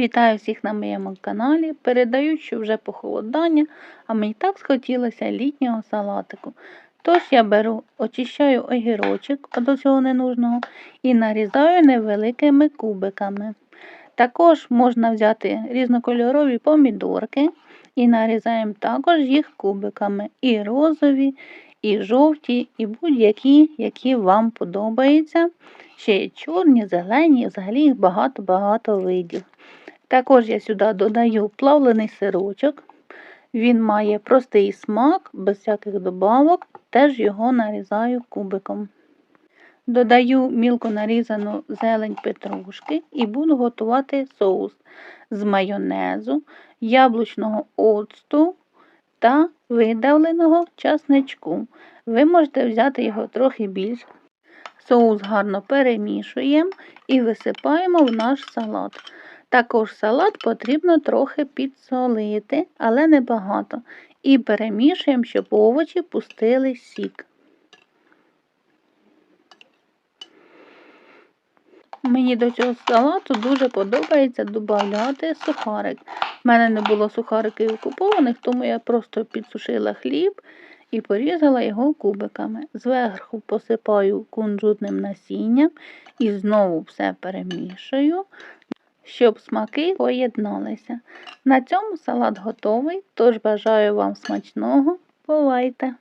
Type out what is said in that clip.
Вітаю всіх на моєму каналі. Передаю, що вже похолодання, а мені так схотілося літнього салатику. Тож я беру, очищаю огірочок від усього ненужного і нарізаю невеликими кубиками. Також можна взяти різнокольорові помідорки і нарізаємо також їх кубиками. І розові, і жовті, і будь-які, які вам подобаються. Ще є чорні, зелені, взагалі їх багато-багато видів. Також я сюди додаю плавлений сирочок. Він має простий смак, без всяких добавок, теж його нарізаю кубиком. Додаю мілко нарізану зелень петрушки і буду готувати соус з майонезу, яблучного оцту та видавленого часничку. Ви можете взяти його трохи більше. Соус гарно перемішуємо і висипаємо в наш салат. Також салат потрібно трохи підсолити, але не багато. І перемішуємо, щоб овочі пустили сік. Мені до цього салату дуже подобається додати сухарик. У мене не було сухариків купованих, тому я просто підсушила хліб і порізала його кубиками. Зверху посипаю кунжутним насінням і знову все перемішую щоб смаки поєдналися. На цьому салат готовий, тож бажаю вам смачного. Бувайте!